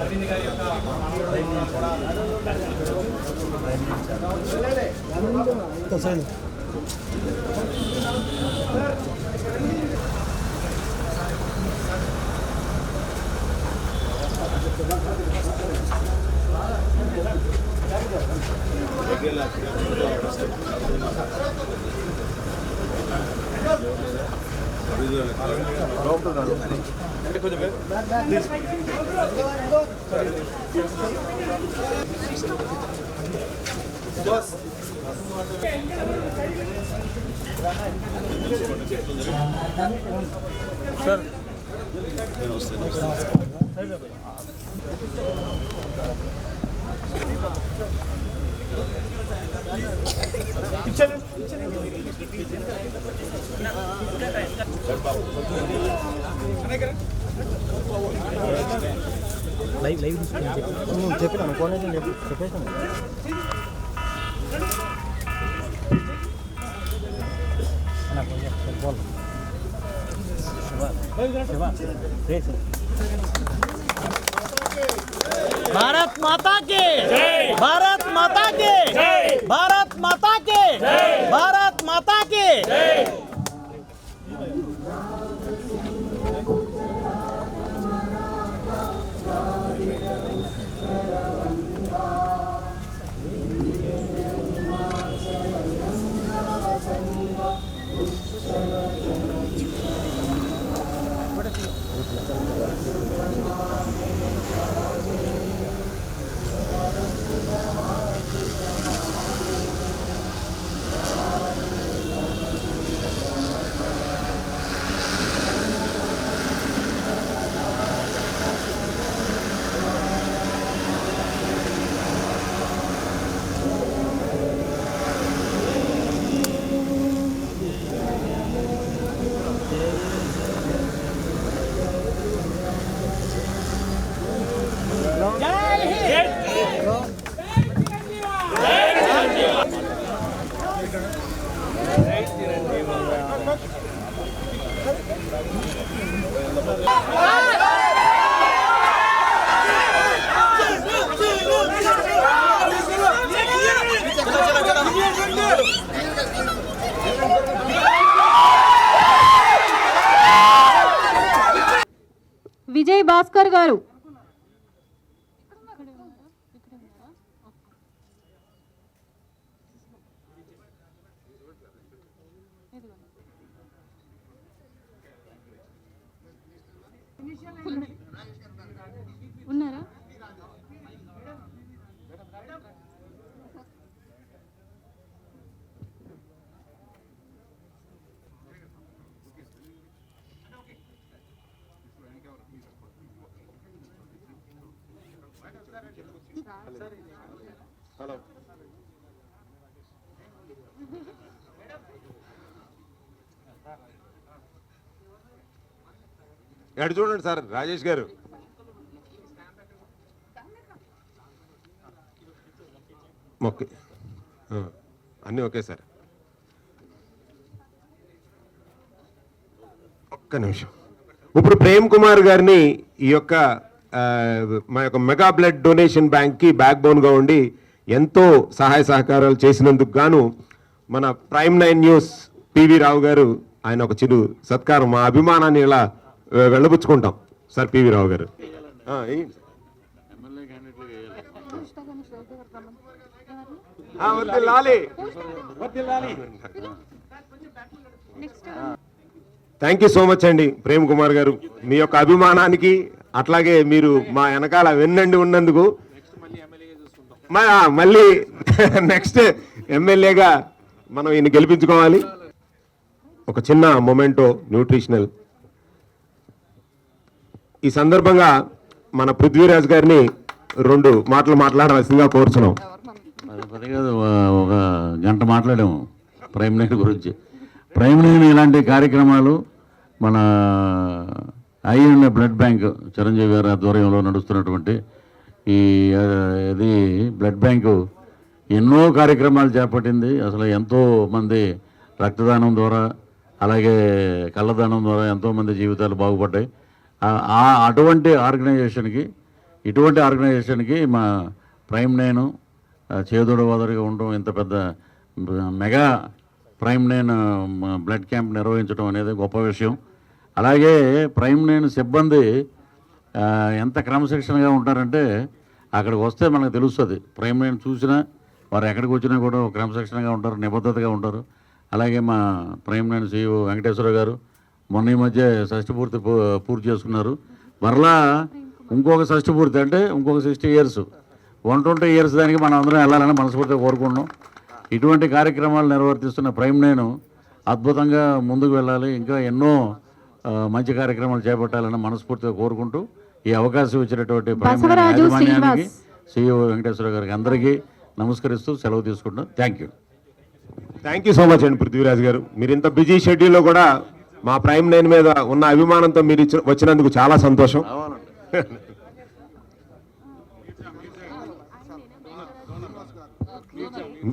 అరవింద్ గారి యొక్క కూడా సార్ కూడా చెప్పినాను ఫోన్ అయితే చెప్పి చెప్పేసాను भारत माता के भारत माता के भारत माता के भारत माता के। విజయ్ భాస్కర్ గారు. ఉన్నారా ఎటు చూడండి సార్ రాజేష్ గారు. ఓకే. అన్నీ ఓకే సార్. ఒక్క నిమిషం. ఇప్పుడు ప్రేమ్ కుమార్ గారిని ఈ యొక్క మా యొక్క మెగా బ్లడ్ డొనేషన్ బ్యాంక్కి బ్యాక్ బోన్గా ఉండి ఎంతో సహాయ సహకారాలు చేసినందుకు గాను మన prime nine news P V Rao ఆయన ఒక చిరు సత్కారం మా అభిమానాన్ని ఇలా ఆ, వెళ్ళబుచ్చుకుంటాం. సార్ పివి రావు గారు. థ్యాంక్ యూ సో మచ్ అండి ప్రేమ్ కుమార్ గారు. మీ యొక్క అభిమానానికి అట్లాగే మీరు మా వెనకాల వెన్నండి ఉన్నందుకు మళ్ళీ నెక్స్ట్ ఎమ్మెల్యేగా మనం ఈయన గెలిపించుకోవాలి. ఒక చిన్న మొమెంటో న్యూట్రిషనల్ ఈ సందర్భంగా మన పృథ్వీరాజ్ గారిని రెండు మాటలు మాట్లాడవలసిందిగా కోరుచున్నాం. ఒక- గంట మాట్లాడాము ప్రైమ్ నైన్ గురించి. ప్రైమ్ నైన్ ఇలాంటి కార్యక్రమాలు మన ఐఎన్ బ్లడ్ బ్యాంక్ చిరంజీవి గారి ఆధ్వర్యంలో నడుస్తున్నటువంటి ఈ ఇది బ్లడ్ బ్యాంకు ఎన్నో కార్యక్రమాలు చేపట్టింది. అసలు ఎంతో మంది రక్తదానం ద్వారా అలాగే కళ్ళదానం ద్వారా ఎంతోమంది జీవితాలు బాగుపడ్డాయి. అటువంటి ఆర్గనైజేషన్కి ఇటువంటి ఆర్గనైజేషన్కి మా ప్రైమ్ నైన్ చేదోడు వదరుగా ఉండడం ఇంత పెద్ద mega prime nine blood camp నిర్వహించడం అనేది గొప్ప విషయం. అలాగే ప్రైమ్ నేను సిబ్బంది ఎంత క్రమశిక్షణగా ఉంటారంటే అక్కడికి వస్తే మనకు తెలుస్తుంది. ప్రైమ్ నేను చూసినా వారు ఎక్కడికి వచ్చినా కూడా క్రమశిక్షణగా ఉంటారు నిబద్ధతగా ఉంటారు. అలాగే మా ప్రైమ్ నేను సీఈఓ వెంకటేశ్వర గారు మొన్న ఈ మధ్య షష్ఠి పూర్తి పూ- పూర్తి చేసుకున్నారు. మరలా ఇంకొక షష్ఠి పూర్తి అంటే ఇంకొక sixty years. One twenty years దానికి మనం అందరం వెళ్ళాలని మనస్ఫూర్తిగా కోరుకుంటున్నాం. ఇటువంటి కార్యక్రమాలు నిర్వర్తిస్తున్న ప్రైమ్ నేను అద్భుతంగా ముందుకు వెళ్ళాలి. ఇంకా ఎన్నో మంచి కార్యక్రమాలు చేపట్టాలని మనస్ఫూర్తిగా కోరుకుంటూ ఈ అవకాశం ఇచ్చినటువంటి యాజమాన్యానికి. సిఇఓ వెంకటేశ్వర గారికి అందరికీ నమస్కరిస్తూ సెలవు తీసుకుంటున్నాను thank you thank you so much అండి పృథ్వీరాజ్ గారు. మీరు ఇంత బిజీ షెడ్యూల్లో కూడా మా ప్రైమ్ నైన్ మీద ఉన్న అభిమానంతో మీరు ఇచ్చిన వచ్చినందుకు చాలా సంతోషం.